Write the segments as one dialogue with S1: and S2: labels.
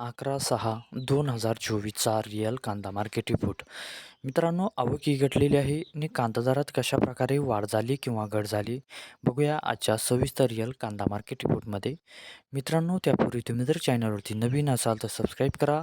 S1: अकरा सहा दोन हजार चोवीसचा रिअल कांदा मार्केट रिपोर्ट. मित्रांनो आवक ही घटलेली आहे आणि कांदा दरात कशा प्रकारे वाढ झाली किंवा घट झाली बघूया आजच्या सविस्तर रिअल कांदा मार्केट रिपोर्टमध्ये. मित्रांनो त्यापूर्वी तुम्ही जर चॅनलवरती नवीन असाल तर सबस्क्राईब करा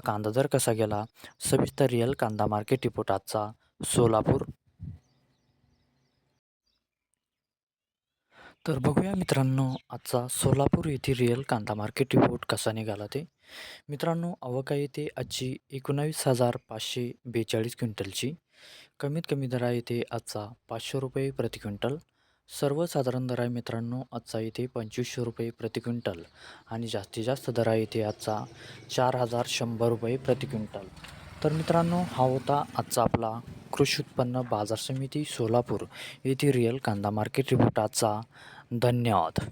S1: कांदा दर कसा गेला सविस्तर रिअल कांदा मार्केट रिपोर्ट आजचा सोलापूर. तर बघूया मित्रांनो आजचा सोलापूर येथे रिअल कांदा मार्केट रिपोर्ट कसा निघाला ते. मित्रांनो अवका येथे आजची एकोणावीस हजार पाचशे बेचाळीस क्विंटलची. कमीत कमी दरा येथे आजचा पाचशे रुपये प्रति क्विंटल. सर्वसाधारण दर आहे मित्रांनो आजचा इथे पंचवीसशे रुपये प्रति क्विंटल आणि जास्तीत जास्त दर आहे इथे आजचा चार हजार शंभर रुपये प्रति क्विंटल. तर मित्रांनो हा होता आजचा आपला कृषी उत्पन्न बाजार समिती सोलापूर येथे रिअल कांदा मार्केट रिपोर्ट आजचा. धन्यवाद.